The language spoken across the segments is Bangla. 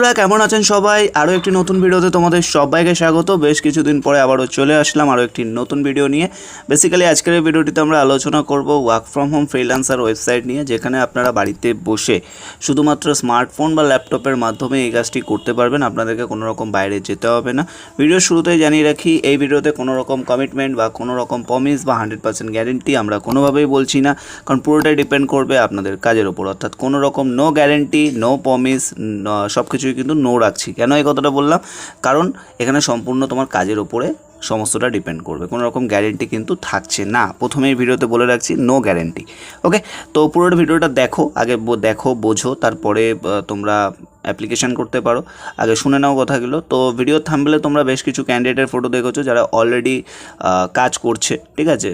বন্ধুরা, কেমন আছেন সবাই? আরও একটি নতুন ভিডিওতে তোমাদের সবাইকে স্বাগত। বেশ কিছুদিন পরে আবারও চলে আসলাম আরও একটি নতুন ভিডিও নিয়ে। বেসিক্যালি আজকের এই ভিডিওটিতে আমরা আলোচনা করব work from home freelancer website নিয়ে, যেখানে আপনারা বাড়িতে বসে শুধুমাত্র স্মার্টফোন বা ল্যাপটপের মাধ্যমে এই কাজটি করতে পারবেন। আপনাদেরকে কোনো রকম বাইরে যেতে হবে না। ভিডিওর শুরুতেই জানিয়ে রাখি, এই ভিডিওতে কোনো রকম কমিটমেন্ট বা কোনো রকম প্রমিস বা হান্ড্রেড পার্সেন্ট গ্যারেন্টি আমরা কোনোভাবেই বলছি না। কারণ পুরোটাই ডিপেন্ড করবে আপনাদের কাজের ওপর। অর্থাৎ কোনো রকম নো গ্যারেন্টি নো প্রমিস সব কিছুই কিন্তু নো রাখছি। কেন এই কথাটা বললাম? কারণ এখানে সম্পূর্ণ তোমার কাজের ওপরে সমস্তটা ডিপেন্ড করবে। কোনো রকম গ্যারেন্টি কিন্তু থাকছে না। প্রথমেই ভিডিওতে বলে রাখছি নো গ্যারেন্টি ওকে তো পুরোটা ভিডিওটা দেখো, আগে দেখো, বোঝো, তারপরে তোমরা অ্যাপ্লিকেশন করতে পারো। আগে শুনে নাও কথাগুলো। তো ভিডিও থামলে তোমরা বেশ কিছু ক্যান্ডিডেটের ফটো দেখেছ যারা অলরেডি কাজ করছে। ঠিক আছে?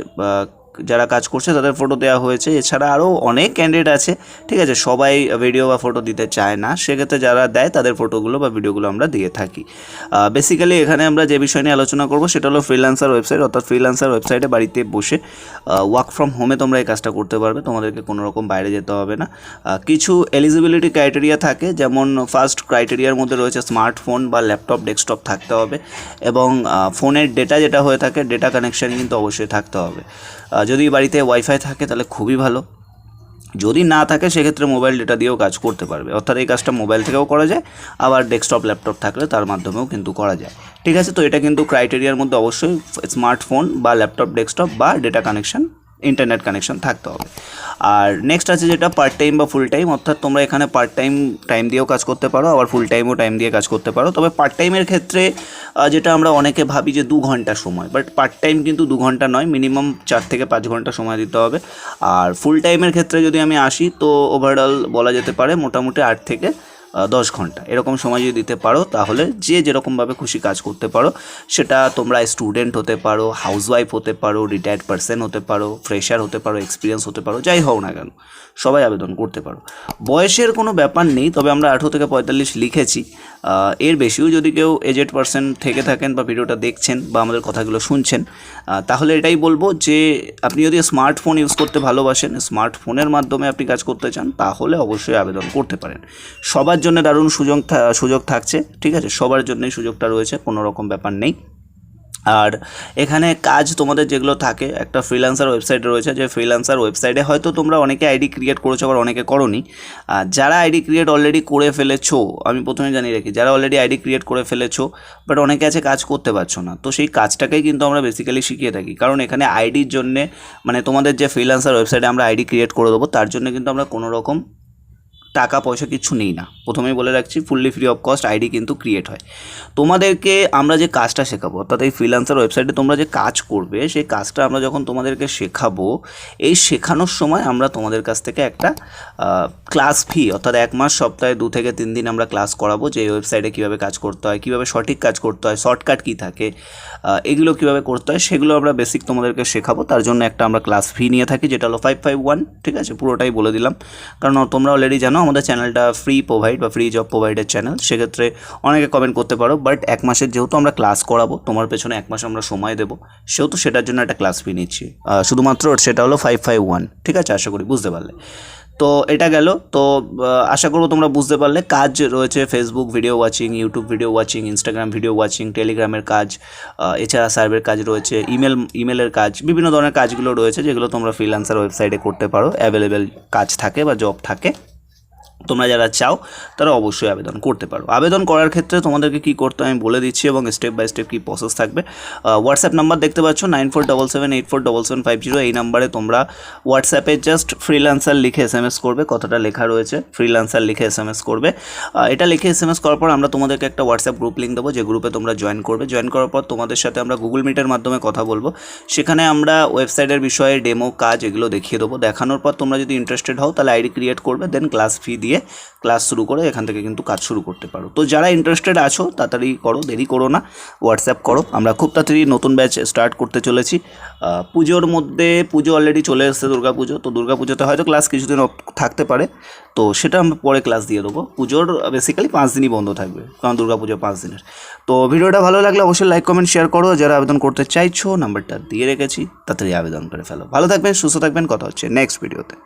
যারা কাজ করছে তাদের ফটো দেওয়া হয়েছে। এছাড়া আরও অনেক ক্যান্ডিডেট আছে, ঠিক আছে? সবাই ভিডিও বা ফটো দিতে চায় না। সেক্ষেত্রে যারা দেয় তাদের ফটোগুলো বা ভিডিওগুলো আমরা দিয়ে থাকি। বেসিক্যালি এখানে আমরা যে বিষয় নিয়ে আলোচনা করব সেটা হলো ফ্রিল্যান্সার ওয়েবসাইট অর্থাৎ ফ্রিল্যান্সার ওয়েবসাইটে বাড়িতে বসে ওয়ার্ক ফ্রম হোমে তোমরা এই কাজটা করতে পারবে। তোমাদেরকে কোনো রকম বাইরে যেতে হবে না। কিছু এলিজিবিলিটি ক্রাইটেরিয়া থাকে, যেমন ফার্স্ট ক্রাইটেরিয়ার মধ্যে রয়েছে স্মার্টফোন বা ল্যাপটপ ডেস্কটপ থাকতে হবে এবং ফোনের ডেটা যেটা হয়ে থাকে ডেটা কানেকশান কিন্তু অবশ্যই থাকতে হবে। যদি বাড়িতে ওয়াইফাই থাকে তাহলে খুবই ভালো। যদি না থাকে, সেক্ষেত্রে মোবাইল ডেটা দিয়েও কাজ করতে পারবে। অর্থাৎ এই কাজটা মোবাইল থেকেও করা যায়, আবার ডেস্কটপ ল্যাপটপ থাকলে তার মাধ্যমেও কিন্তু করা যায়। ঠিক আছে? তো এটা কিন্তু ক্রাইটেরিয়ার মধ্যে অবশ্যই স্মার্টফোন বা ল্যাপটপ ডেস্কটপ বা ডেটা কানেকশন ইন্টারনেট কানেকশন থাকতে হবে। আর নেক্সট আছে যেটা পার্ট টাইম বা ফুল টাইম অর্থাৎ তোমরা এখানে পার্ট টাইম টাইম দিয়েও কাজ করতে পারো, আবার ফুল টাইমও টাইম দিয়ে কাজ করতে পারো। তবে পার্ট টাইমের ক্ষেত্রে যেটা আমরা অনেকে ভাবি যে দু ঘণ্টা সময় বাট পার্ট টাইম কিন্তু দু ঘণ্টা নয় মিনিমাম চার থেকে পাঁচ ঘণ্টা সময় দিতে হবে। আর ফুল টাইমের ক্ষেত্রে যদি আমি আসি, তো ওভারঅল বলা যেতে পারে মোটামুটি আট থেকে দশ ঘণ্টা। এরকম সময় যদি দিতে পারো, তাহলে যে যেরকমভাবে খুশি কাজ করতে পারো, সেটা তোমরা স্টুডেন্ট হতে পারো হাউসওয়াইফ হতে পারো রিটায়ার্ড পার্সন হতে পারো ফ্রেশার হতে পারো এক্সপিরিয়েন্স হতে পারো, যাই হও না কেন, সবাই আবেদন করতে পারো। বয়সের কোনো ব্যাপার নেই, তবে আমরা আঠেরো থেকে পঁয়তাল্লিশ লিখেছি। এর বেশিও যদি কেউ এজেড পার্সন থেকে থাকেন বা ভিডিওটা দেখছেন বা আমাদের কথাগুলো শুনছেন তাহলে এটাই বলব যে, আপনি যদি স্মার্টফোন ইউজ করতে ভালোবাসেন স্মার্টফোনের মাধ্যমে আপনি কাজ করতে চান, তাহলে অবশ্যই আবেদন করতে পারেন। সবার জন্য দারুণ সুযোগ সুযোগ থাকছে, ঠিক আছে? সবার জন্যই সুযোগটা রয়েছে, কোনো রকম ব্যাপার নেই। আর এখানে কাজ তোমাদের যেগুলো থাকে, একটা ফ্রিল্যান্সার ওয়েবসাইট রয়েছে, যে ফ্রিল্যান্সার ওয়েবসাইটে হয়তো তোমরা অনেকে আইডি ক্রিয়েট করেছ আবার অনেকে করনি। আর যারা আইডি ক্রিয়েট অলরেডি করে ফেলেছো, আমি প্রথমে জানিয়ে রাখি, যারা অলরেডি আইডি ক্রিয়েট করে ফেলেছো বাট অনেকে আছে কাজ করতে পারছ না, তো সেই কাজটাকেই কিন্তু আমরা বেসিক্যালি শিখিয়ে থাকি। কারণ এখানে আইডির জন্যে মানে তোমাদের যে ফ্রিল্যান্সার ওয়েবসাইটে আমরা আইডি ক্রিয়েট করে দেবো, তার জন্য কিন্তু আমরা কোনো রকম টাকা, পয়সা কিছু নেই না। প্রথমেই বলে রাখছি fully free of cost ID কিন্তু ক্রিয়েট হয়। তোমাদেরকে আমরা যে কাজটা শেখাবো, অর্থাৎ এই ফ্রিল্যান্সার ওয়েবসাইটে তোমরা যে কাজ করবে, সেই কাজটা আমরা যখন তোমাদেরকে শেখাবো, এই শেখানোর সময় আমরা তোমাদের কাছ থেকে একটা ক্লাস ফি অর্থাৎ এক মাস, সপ্তাহে দু থেকে তিন দিন আমরা ক্লাস করাবো যে ওয়েবসাইটে কীভাবে কাজ করতে হয়, কীভাবে সঠিক কাজ করতে হয় শর্টকাট কী থাকে এগুলো কীভাবে করতে হয়, সেগুলো আমরা বেসিক তোমাদেরকে শেখাবো। তার জন্য একটা আমরা ক্লাস ফি নিয়ে থাকি, যেটা হলো ফাইভ ফাইভ ওয়ান ঠিক আছে? পুরোটাই বলে দিলাম। কারণ তোমরা অলরেডি জানো আমাদের চ্যানেলটা ফ্রি প্রোভাইড বা ফ্রি জব প্রোভাইডের চ্যানেল সেক্ষেত্রে অনেকে কমেন্ট করতে পারো বাট এক মাসের যেহেতু আমরা ক্লাস করাবো, তোমার পেছনে এক মাস আমরা সময় দেবো, সেহেতু সেটার জন্য একটা ক্লাস ফি নিচ্ছি। শুধুমাত্র সেটা হলো ফাইভ ফাইভ ওয়ান ঠিক আছে? আশা করি বুঝতে পারলে। তো এটা গেল। তো আশা করব তোমরা বুঝতে পারলে, কাজ রয়েছে Facebook video watching YouTube video watching Instagram video watching টেলিগ্রামের কাজ এছাড়া সার্ভের কাজ রয়েছে ইমেল ইমেলের কাজ, বিভিন্ন ধরনের কাজগুলো রয়েছে, যেগুলো তোমরা ফ্রিল্যান্সার ওয়েবসাইটে করতে পারো। অ্যাভেলেবেল কাজ থাকে বা জব থাকে। তোমরা যারা চাও, তারা অবশ্যই আবেদন করতে পারো। আবেদন করার ক্ষেত্রে তোমাদেরকে কী করতে আমি বলে দিচ্ছি এবং স্টেপ বাই স্টেপ কী প্রসেস থাকবে। হোয়াটসঅ্যাপ নাম্বার দেখতে পাচ্ছ nine four double seven eight four double seven five zero এই নাম্বারে তোমরা হোয়াটসঅ্যাপে জাস্ট ফ্রিল্যান্সার লিখে এস এম এস করবে, কথাটা লেখা রয়েছে ফ্রিল্যান্সার লিখে এস এম এস করবে। এটা লিখে এস এম এস করার পর আমরা তোমাদেরকে একটা হোয়াটসঅ্যাপ গ্রুপ লিঙ্ক দেবো, যে গ্রুপে তোমরা জয়েন করবে। জয়েন করার পর তোমাদের সাথে আমরা গুগল মিটের মাধ্যমে কথা বলব। সেখানে আমরা ওয়েবসাইটের বিষয়ে ডেমো কাজ এগুলো দেখিয়ে দেবো। দেখানোর পর তোমরা যদি ইন্টারেস্টেড হও, তাহলে আইডি ক্রিয়েট করবে দেন ক্লাস ফি দিয়ে ক্লাস শুরু করে এখান থেকে কিন্তু কাজ শুরু করতে পারো। তো যারা ইন্টারেস্টেড আছো, তাড়াতাড়ি করো, দেরি করো না হোয়াটসঅ্যাপ করো। আমরা খুব তাড়াতাড়ি নতুন ব্যাচ স্টার্ট করতে চলেছি। পুজোর মধ্যে, পুজো অলরেডি চলে এসেছে দুর্গা পুজো তো দুর্গা পুজোতে হয়তো ক্লাস কিছুদিন থাকতে পারে। তো সেটা আমরা পরে ক্লাস দিয়ে দেবো। পুজোর বেসিক্যালি পাঁচ দিনই বন্ধ থাকবে, কারণ দুর্গা পুজো পাঁচ দিনের। তো ভিডিওটা ভালো লাগলে অবশ্যই লাইক কমেন্ট শেয়ার করো। যারা আবেদন করতে চাইছো নাম্বারটা দিয়ে রেখেছি, তাড়াতাড়ি আবেদন করে ফেলো। ভালো থাকবেন, সুস্থ থাকবেন। কথা হচ্ছে নেক্সট ভিডিওতে